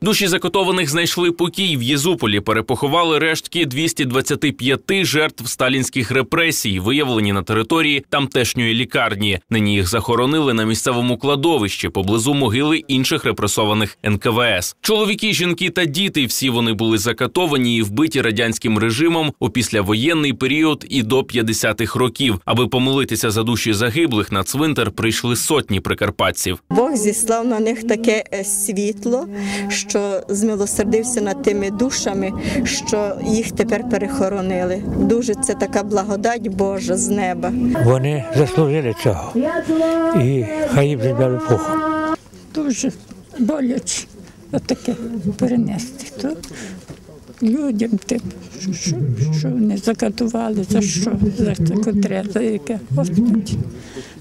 Душі закотованих знайшли покій в Єзуполі. Перепоховали рештки 225 жертв сталінських репресій, виявлені на території тамтешньої лікарні. Нині їх захоронили на місцевому кладовищі поблизу могили інших репресованих НКВС. Чоловіки, жінки та діти всі вони були закатовані і вбиті радянським режимом у післявоєнний період і до 50-х років. Аби помолитися за душі загиблих на цвинтар прийшли сотні прикарпатців. Бог зіслав на них таке е, світло, змилосердився над тими душами, що їх тепер перехоронили. Дуже це така благодать Божа з неба. Вони заслужили цього. І хай їм заберуть пухом. дуже боляче отаке перенести. То людям тим, що, що вони закатували, за що, за таке за яке. Господи,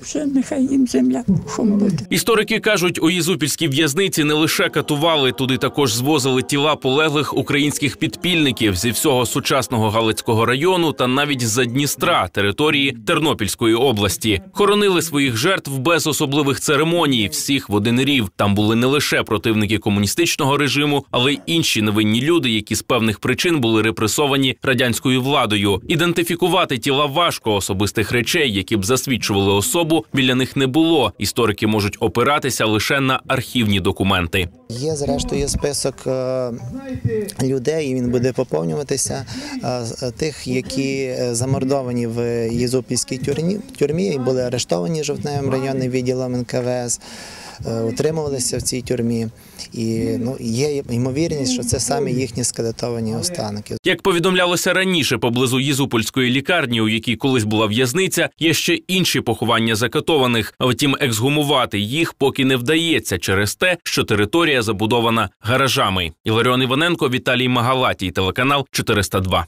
вже нехай їм земля пухом буде. Історики кажуть, у Єзупільській в'язниці не лише катували, туди також звозили тіла полеглих українських підпільників зі всього сучасного Галицького району та навіть з-за Дністра, території Тернопільської області. Хоронили своїх жертв без особливих церемоній, всіх в один рів. Там були не лише противники комуністичного режиму, але й інші невинні люди, які певних причин були репресовані радянською владою. Ідентифікувати тіла важко особистих речей, які б засвідчували особу, біля них не було. Історики можуть опиратися лише на архівні документи. Є зрештою список е, людей, і він буде поповнюватися е, тих, які е, замордовані в Єзупільській тюрмі, і були арештовані жовтневим районним відділом НКВС, утримувалися в цій тюрмі. І ну, є ймовірність, що це саме їхні скелетовані останки. Як повідомлялося раніше, поблизу Єзупольської лікарні, у якій колись була в'язниця, є ще інші поховання закатованих. А Втім, ексгумувати їх поки не вдається через те, що територія забудована гаражами. Іларіон Іваненко, Віталій Магалатій, телеканал 402.